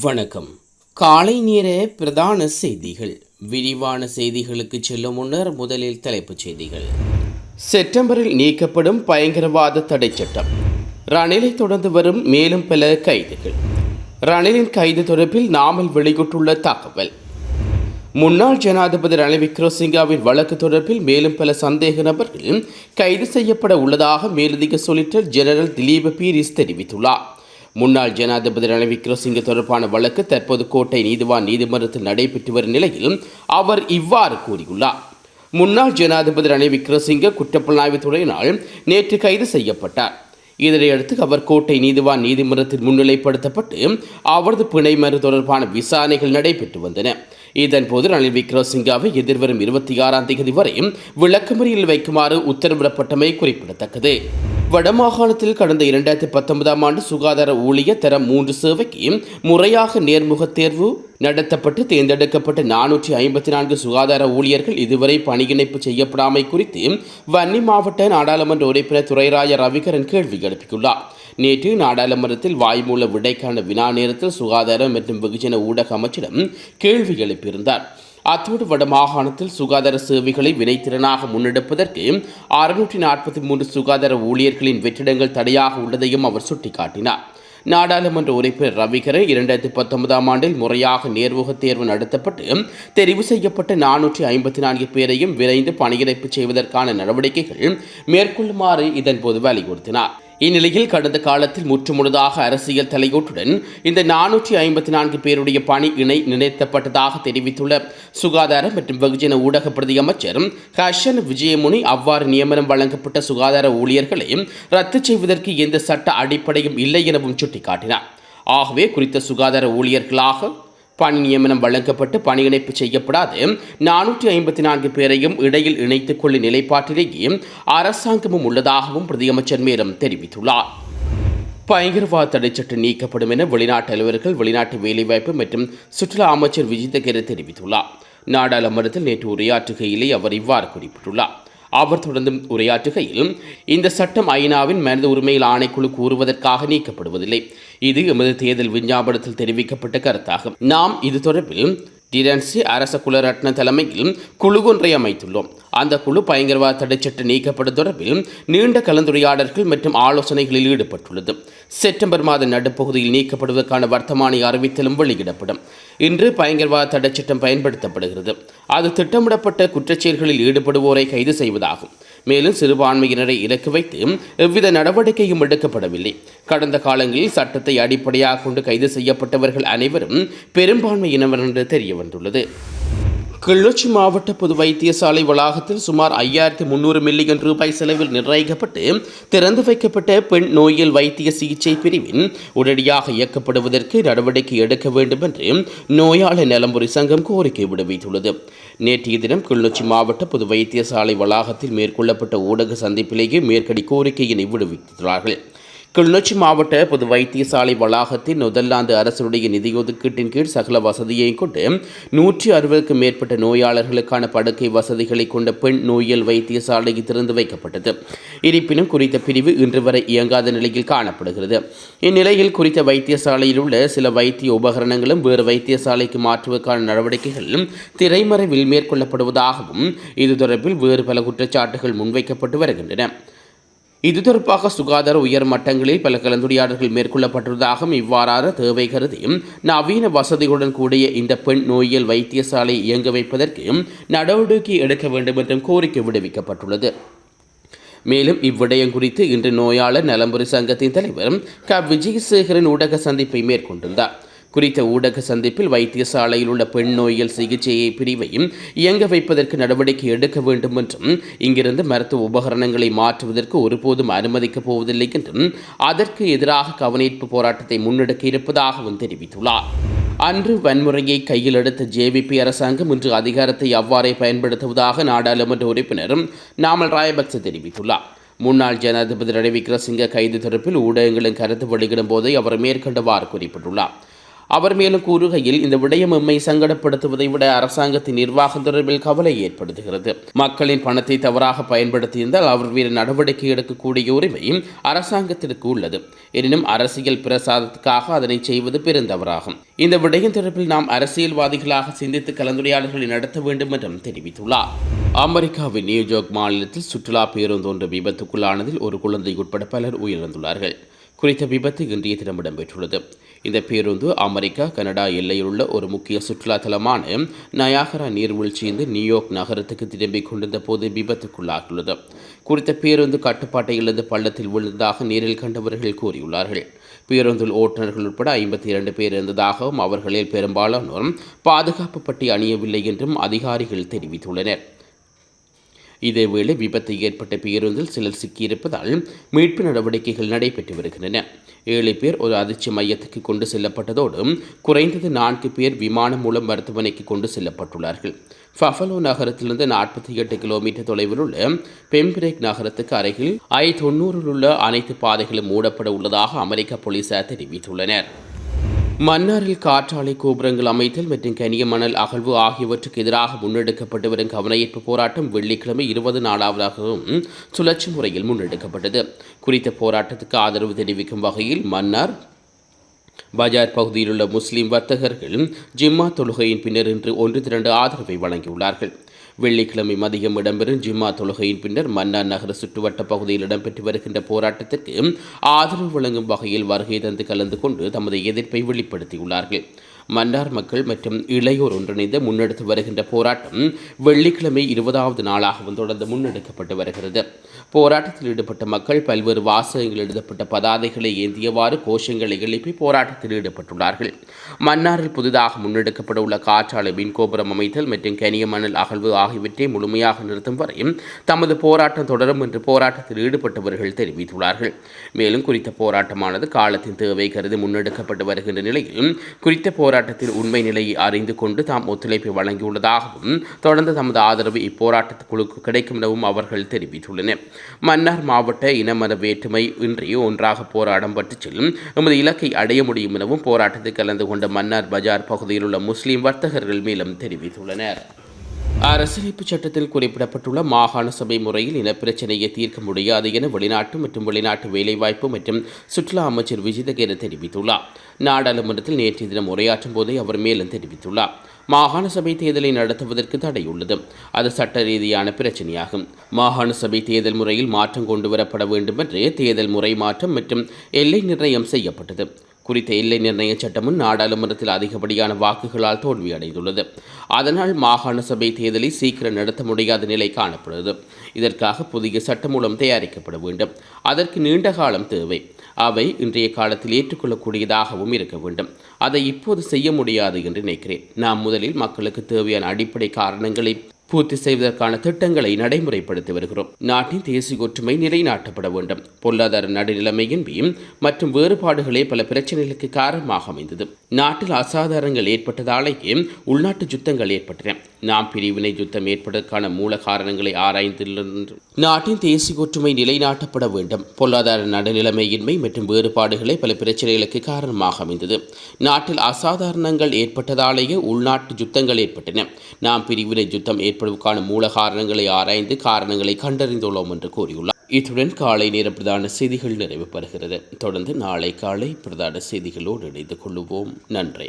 வணக்கம். காலை நேர பிரதான செய்திகள். விரிவான செய்திகளுக்கு செல்லும் முன்னர் முதலில் தலைப்புச் செய்திகள். செப்டம்பரில் நீக்கப்படும் பயங்கரவாத தடை சட்டம். ரணிலை தொடர்ந்து வரும் மேலும் பல கைதுகள். ரணிலின் கைது தொடர்பில் நாமல் வெளியிட்டுள்ள தகவல் முன்னாள் ஜனாதிபதி ரணில் விக்ரோசிங்காவின் வழக்கு தொடர்பில் மேலும் பல சந்தேக நபர்கள் கைது செய்யப்பட உள்ளதாக மேலதிக சொலிட்டர் ஜெனரல் திலீப பீரிஸ் தெரிவித்துள்ளார். முன்னாள் ஜனாதிபதி ரணில் விக்ரமசிங்க தொடர்பான வழக்கு தற்போது கோட்டை நீதிவான் நீதிமன்றத்தில் நடைபெற்று வரும் நிலையில் அவர் இவ்வாறு கூறியுள்ளார். முன்னாள் ஜனாதிபதி ரணில் விக்ரமசிங்க குற்றப்புலனாய்வு துறையினால் நேற்று கைது செய்யப்பட்டார். இதனையடுத்து அவர் கோட்டை நீதிவான் நீதிமன்றத்தில் முன்னிலைப்படுத்தப்பட்டு அவரது பிணை மறு தொடர்பான விசாரணைகள் நடைபெற்று வந்தன. இதன்போது ரணில் விக்ரமசிங்காவை எதிர்வரும் இருபத்தி ஆறாம் தேதி வரை விளக்கமறியில் வைக்குமாறு உத்தரவிடப்பட்டமை குறிப்பிடத்தக்கது. வடமாகாணத்தில் கடந்த இரண்டாயிரத்தி பத்தொன்பதாம் ஆண்டு சுகாதார ஊழியர் தரம் மூன்று சேவைக்கு முறையாக நேர்முக தேர்வு நடத்தப்பட்டு தேர்ந்தெடுக்கப்பட்ட நானூற்றி ஐம்பத்தி நான்கு சுகாதார ஊழியர்கள் இதுவரை பணியிணைப்பு செய்யப்படாமை குறித்து வன்னி மாவட்ட நாடாளுமன்ற உறுப்பினர் துறைராய ரவிகரன் கேள்வி எழுப்பியுள்ளார். நேற்று நாடாளுமன்றத்தில் வாய்மூல விடைக்கான வினா நேரத்தில் சுகாதாரம் மற்றும் வெகுஜன ஊடக அமைச்சிடம் கேள்வி எழுப்பியிருந்தார். அத்தோடு வடமாகாணத்தில் சுகாதார சேவைகளை வினைத்திறனாக முன்னெடுப்பதற்கு அறுநூற்றி நாற்பத்தி மூன்று சுகாதார ஊழியர்களின் வெற்றிடங்கள் தடையாக உள்ளதையும் அவர் சுட்டிக்காட்டினார். நாடாளுமன்ற உறுப்பினர் ரவிகரன் இரண்டாயிரத்தி பத்தொன்பதாம் ஆண்டில் முறையாக நேர்முக தேர்வு நடத்தப்பட்டு தெரிவு செய்யப்பட்ட நானூற்றி ஐம்பத்தி நான்கு பேரையும் விரைந்து பணியிணைப்பு செய்வதற்கான நடவடிக்கைகள் மேற்கொள்ளுமாறு இதன்போது வலியுறுத்தினார். இந்நிலையில் கடந்த காலத்தில் முற்றுமுழுதாக அரசியல் தலையீட்டுடன் இந்த நானூற்றி ஐம்பத்தி நான்கு பேருடைய பணி இணை நினைத்தப்பட்டதாக தெரிவித்துள்ள சுகாதார மற்றும் வெகுஜன ஊடக பிரதி அமைச்சர் ஹர்ஷன் விஜயமுனி அவ்வாறு நியமனம் வழங்கப்பட்ட சுகாதார ஊழியர்களை ரத்து செய்வதற்கு எந்த சட்ட அடிப்படையும் இல்லை எனவும் சுட்டிக்காட்டினார். ஆகவே குறித்த சுகாதார ஊழியர்களாக பணி நியமனம் வழங்கப்பட்டு பணியிணைப்பு செய்யப்படாது. நானூற்றி ஐம்பத்தி நான்கு பேரையும் இடையில் இணைத்துக் கொள்ளும் நிலைப்பாட்டிலேயே அரசாங்கமும் உள்ளதாகவும் பிரதியமைச்சர் மேலும் தெரிவித்துள்ளார். பயங்கரவாத தடைச்சட்டு நீக்கப்படும் என வெளிநாட்டு அலுவலர்கள் வெளிநாட்டு வேலைவாய்ப்பு மற்றும் சுற்றுலா அமைச்சர் விஜிதகிர தெரிவித்துள்ளார். நாடாளுமன்றத்தில் நேற்று உரையாற்றுகையிலே அவர் இவ்வாறு குறிப்பிட்டுள்ளார். அவர் தொடர்ந்து உரையாற்றுகையில் இந்த சட்டம் ஐநாவின் மனித உரிமையில் ஆணைக்குழு கூறுவதற்காக நீக்கப்படுவதில்லை. இது எமது தேர்தல் விஞ்ஞாபனத்தில் தெரிவிக்கப்பட்ட கருத்தாகும். நாம் இது தொடர்பில் டிரன்சி அரச குலரட்ன தலைமையில் குழு ஒன்றை அமைத்துள்ளோம். அந்த குழு பயங்கரவாத தடைச்சட்டு நீக்கப்படும் தொடர்பில் நீண்ட கலந்துரையாடல்கள் மற்றும் ஆலோசனைகளில் ஈடுபட்டுள்ளது. செப்டம்பர் மாத நடுப்பகுதியில் நீக்கப்படுவதற்கான வர்த்தமானி அறிவித்தலும் வெளியிடப்படும். இன்று பயங்கரவாத தடைச்சட்டம் பயன்படுத்தப்படுகிறது. அது திட்டமிடப்பட்ட குற்றச்செயல்களில் ஈடுபடுவோரை கைது செய்வதாகும். மேலும் சிறுபான்மையினரை இலக்கு வைத்து எவ்வித நடவடிக்கையும் எடுக்கப்படவில்லை. கடந்த காலங்களில் சட்டத்தை அடிப்படையாக கொண்டு கைது செய்யப்பட்டவர்கள் அனைவரும் பெரும்பான்மையினவர் என்று தெரிய வந்துள்ளது கிளிநொச்சி மாவட்ட பொது வைத்தியசாலை வளாகத்தில் சுமார் ஐயாயிரத்தி முன்னூறு மில்லியன் ரூபாய் செலவில் நிர்ணயிக்கப்பட்டு திறந்து வைக்கப்பட்ட பெண் நோயியல் வைத்திய சிகிச்சை பிரிவின் உடனடியாக இயக்கப்படுவதற்கு நடவடிக்கை எடுக்க வேண்டும் என்று நோயாளர் நலம்புரி சங்கம் கோரிக்கை விடுவித்துள்ளது. நேற்றைய தினம் கிளிநொச்சி மாவட்ட பொது வைத்தியசாலை வளாகத்தில் மேற்கொள்ளப்பட்ட ஊடக சந்திப்பிலேயே மேற்கடி கோரிக்கையினை விடுவித்துள்ளார்கள். கிளிநொச்சி மாவட்ட பொது வைத்தியசாலை வளாகத்தில் முதலாந்து அரசுடைய நிதி ஒதுக்கீட்டின் கீழ் சகல வசதியையும் கொண்டு நூற்றி அறுபதுக்கும் மேற்பட்ட நோயாளர்களுக்கான படுக்கை வசதிகளை கொண்ட பெண் நோயியல் வைத்தியசாலை திறந்து வைக்கப்பட்டது. இருப்பினும் குறித்த பிரிவு இன்று வரை இயங்காத நிலையில் காணப்படுகிறது. இந்நிலையில் குறித்த வைத்தியசாலையில் உள்ள சில வைத்திய உபகரணங்களும் வேறு வைத்தியசாலைக்கு மாற்றுவதற்கான நடவடிக்கைகள் திரைமறைவில் மேற்கொள்ளப்படுவதாகவும் இது தொடர்பில் வேறு பல குற்றச்சாட்டுகள் முன்வைக்கப்பட்டு வருகின்றன. இது தொடர்பாக சுகாதார உயர் மட்டங்களில் பல கலந்துரையாடல்கள் மேற்கொள்ளப்பட்டுள்ளதாகவும் இவ்வாறான தேவை கருதி நவீன வசதிகளுடன் கூடிய இந்த பெண் நோயியல் வைத்தியசாலை இயங்க வைப்பதற்கு நடவடிக்கை எடுக்க வேண்டும் என்றும் கோரிக்கை விடுவிக்கப்பட்டுள்ளது. மேலும் இவ்விடயம் குறித்து இன்று நோயாளர் நலம்புரி சங்கத்தின் தலைவர் க. விஜயசேகரன் ஊடக சந்திப்பை மேற்கொண்டிருந்தார். குறித்த ஊடக சந்திப்பில் வைத்தியசாலையில் உள்ள பெண் நோயியல் சிகிச்சையை பிரிவையும் இயங்க வைப்பதற்கு நடவடிக்கை எடுக்க வேண்டும் என்றும் இங்கிருந்து மருத்துவ உபகரணங்களை மாற்றுவதற்கு ஒருபோதும் அனுமதிக்கப் போவதில்லை என்றும் அதற்கு எதிராக கவனிப்பு போராட்டத்தை முன்னெடுக்க இருப்பதாகவும் தெரிவித்துள்ளார். அன்று வன்முறையை கையில் எடுத்த ஜேவிபி அரசாங்கம் இன்று அதிகாரத்தை அவ்வாறே பயன்படுத்துவதாக நாடாளுமன்ற உறுப்பினரும் நாமல் ராயபக்ச தெரிவித்துள்ளார். முன்னாள் ஜனாதிபதி ரணில் விக்ரமசிங்க கைது தொடர்பில் ஊடகங்களின் கருத்து வெளியிடும் போதே அவர் மேற்கண்டவாறு குறிப்பிட்டுள்ளார். அவர் மேலும் கூறுகையில் இந்த விடயம் எம்மை சங்கடப்படுத்துவதை விட அரசாங்கத்தின் நிர்வாகம் தொடர்பில் கவலை ஏற்படுத்துகிறது. மக்களின் பணத்தை தவறாக பயன்படுத்தியிருந்தால் அவர் மீது நடவடிக்கை எடுக்கக்கூடிய உரிமை அரசாங்கத்திற்கு உள்ளது. எனினும் அரசியல் பிரசாதத்துக்காக அதனை செய்வது பெருந்தவறாகும். இந்த விடயம் தொடர்பில் நாம் அரசியல்வாதிகளாக சிந்தித்து கலந்துரையாடல்களை நடத்த வேண்டும் என்றும் தெரிவித்துள்ளார். அமெரிக்காவின் நியூயார்க் மாநிலத்தில் சுற்றுலா பேருந்து ஒன்று விபத்துக்குள்ளானதில் ஒரு குழந்தை உட்பட பலர் உயிரிழந்துள்ளார்கள். குறித்த விபத்து இன்றைய தினம் இடம்பெற்றுள்ளது. இந்த பேருந்து அமெரிக்கா கனடா எல்லையில் உள்ள ஒரு முக்கிய சுற்றுலா தலமான நயாகரா நீர்வீழ்ச்சியிருந்து நியூயார்க் நகரத்துக்கு திரும்பிக் கொண்டிருந்த போது விபத்துக்குள்ளாகியுள்ளது. குறித்த பேருந்து கட்டுப்பாட்டை இழந்து பள்ளத்தில் விழுந்ததாக நேரில் கண்டவர்கள் கூறியுள்ளார்கள். பேருந்தில் ஓட்டுநர்கள் உட்பட ஐம்பத்தி இரண்டு பேர் இருந்ததாகவும் அவர்களில் பெரும்பாலானோர் பாதுகாப்பு பட்டி அணியவில்லை என்றும் அதிகாரிகள் தெரிவித்துள்ளனர். இதேவேளை விபத்து ஏற்பட்ட பேருந்தில் சிலர் சிக்கியிருப்பதால் மீட்பு நடவடிக்கைகள் நடைபெற்று வருகின்றன. ஏழு பேர் ஒரு அதிர்ச்சி மையத்துக்கு கொண்டு செல்லப்பட்டதோடு குறைந்தது நான்கு பேர் விமானம் மூலம் மருத்துவமனைக்கு கொண்டு செல்லப்பட்டுள்ளார்கள். ஃபஃபலோ நகரத்திலிருந்து நாற்பத்தி எட்டு கிலோமீட்டர் தொலைவில் உள்ள பெம்பிரேக் நகரத்துக்கு அருகில் ஐ தொண்ணூறில் உள்ள அனைத்து பாதைகளும் மூடப்பட உள்ளதாக அமெரிக்க போலீசார் தெரிவித்துள்ளனர். மன்னாரில் காற்றாலை கோபுரங்கள் அமைத்தல் மற்றும் கனிய மணல் அகழ்வு ஆகியவற்றுக்கு எதிராக முன்னெடுக்கப்பட்டு வரும் கவனயீர்ப்பு போராட்டம் வெள்ளிக்கிழமை இருபது நாளாவதாகவும் சுழற்சி முறையில் முன்னெடுக்கப்பட்டது. குறித்த போராட்டத்துக்கு ஆதரவு தெரிவிக்கும் வகையில் மன்னார் பஜார் பகுதியில் உள்ள முஸ்லீம் வர்த்தகர்கள் ஜிம்மா தொழுகையின் பின்னர் இன்று ஒன்று திரண்டு ஆதரவை வழங்கியுள்ளார்கள். வெள்ளிக்கிழமை மதியம் இடம்பெறும் ஜிம்மா தொழுகையின் பின்னர் மன்னார் நகர சுற்றுவட்ட பகுதியில் இடம்பெற்று வருகின்ற போராட்டத்திற்கு ஆதரவு வழங்கும் வகையில் வருகை தந்து கலந்து கொண்டு தமது எதிர்ப்பை வெளிப்படுத்தியுள்ளார்கள். மன்னார் மக்கள் மற்றும் இளையோர் ஒன்றிணைந்து முன்னெடுத்து வருகின்ற போராட்டம் வெள்ளிக்கிழமை இருபதாவது நாளாகவும் தொடர்ந்து முன்னெடுக்கப்பட்டு வருகிறது. போராட்டத்தில் ஈடுபட்ட மக்கள் பல்வேறு வாசகங்கள் எழுதப்பட்ட பதாதைகளை ஏந்தியவாறு கோஷங்களை எழுப்பி போராட்டத்தில் ஈடுபட்டுள்ளார்கள். மன்னாரில் புதிதாக முன்னெடுக்கப்பட உள்ள காற்றாலை மின்கோபுரம் அமைத்தல் மற்றும் கனிய மணல் அகழ்வு ஆகியவற்றை முழுமையாக நிறுத்தும் வரை தமது போராட்டம் தொடரும் என்று போராட்டத்தில் ஈடுபட்டவர்கள் தெரிவித்துள்ளார்கள். மேலும் குறித்த போராட்டமானது காலத்தின் தேவை கருதி முன்னெடுக்கப்பட்டு வருகின்ற நிலையில் குறித்த இப்போராட்டத்தின் உண்மை நிலையை அறிந்து கொண்டு தாம் ஒத்துழைப்பை வழங்கியுள்ளதாகவும் தொடர்ந்து தமது ஆதரவு இப்போராட்டத்துக்குழுக்கு கிடைக்கும் எனவும் அவர்கள் தெரிவித்துள்ளனர். மன்னார் மாவட்ட இனமர வேற்றுமை இன்றி ஒன்றாக போராடம் பற்றி செல்லும் எமது இலக்கை அடைய முடியும் எனவும் போராட்டத்தில் கலந்து கொண்ட மன்னார் பஜார் பகுதியில் உள்ள முஸ்லிம் வர்த்தகர்கள் மேலும் தெரிவித்துள்ளனர். அரசியலமைப்பு சட்டத்தில் குறிப்பிடப்பட்டுள்ள மாகாண சபை முறையில் இனப்பிரச்சனையை தீர்க்க முடியாது என வெளிநாட்டு மற்றும் வெளிநாட்டு வேலைவாய்ப்பு மற்றும் சுற்றுலா அமைச்சர் விஜிதகேர தெரிவித்துள்ளார். நாடாளுமன்றத்தில் நேற்றைய தினம் உரையாற்றும் போதே அவர் மேலும் தெரிவித்துள்ளார். மாகாண சபை தேர்தலை நடத்துவதற்கு தடை உள்ளது. அது சட்ட ரீதியான பிரச்சனையாகும். மாகாண சபை தேர்தல் முறையில் மாற்றம் கொண்டு வரப்பட வேண்டும் என்று தேர்தல் முறை மாற்றம் மற்றும் எல்லை நிர்ணயம் செய்யப்பட்டது. குறித்த எல்லை நிர்ணய சட்டமும் நாடாளுமன்றத்தில் அதிகப்படியான வாக்குகளால் தோல்வியடைந்துள்ளது. அதனால் மாகாண சபை தேர்தலை சீக்கிரம் நடத்த முடியாத நிலை காணப்படுகிறது. இதற்காக புதிய சட்டமூலம் தயாரிக்கப்பட வேண்டும். அதற்கு நீண்ட காலம் தேவை. அவை இன்றைய காலத்தில் ஏற்றுக்கொள்ளக்கூடியதாகவும் இருக்க வேண்டும். அதை இப்போது செய்ய முடியாது என்று நினைக்கிறேன். நாம் முதலில் மக்களுக்கு தேவையான அடிப்படை காரணங்களை பூர்த்தி செய்வதற்கான திட்டங்களை நடைமுறைப்படுத்தி வருகிறோம். நாட்டின் தேசிய ஒற்றுமை நிலைநாட்டப்பட வேண்டும். பொருளாதார நடுநிலைமையின்பியும் மற்றும் வேறுபாடுகளே பல பிரச்சனைகளுக்கு காரணமாக அமைந்தது. நாட்டில் அசாதாரங்கள் ஏற்பட்டதாலேயே உள்நாட்டு யுத்தங்கள் ஏற்பட்டன. நாம் பிரிவினை யுத்தம் ஏற்பதற்கான மூல காரணங்களை ஆராய்ந்துள்ள நாட்டின் தேசிய ஒற்றுமை நிலைநாட்டப்பட வேண்டும். பொருளாதார நடுநிலைமையின்மை மற்றும் வேறுபாடுகளே பல பிரச்சனைகளுக்கு காரணமாக அமைந்தது. நாட்டில் அசாதாரணங்கள் ஏற்பட்டதாலேயே உள்நாட்டு யுத்தங்கள் ஏற்பட்டன. நாம் பிரிவினை யுத்தம் ஏற்படுவதற்கான மூல காரணங்களை ஆராய்ந்து காரணங்களை கண்டறிந்துள்ளோம் என்று கூறியுள்ளார். இத்துடன் காலை நேர பிரதான செய்திகள் நிறைவு பெறுகிறது தொடர்ந்து நாளை காலை பிரதான செய்திகளோடு இணைந்து கொள்ளுவோம் நன்றி.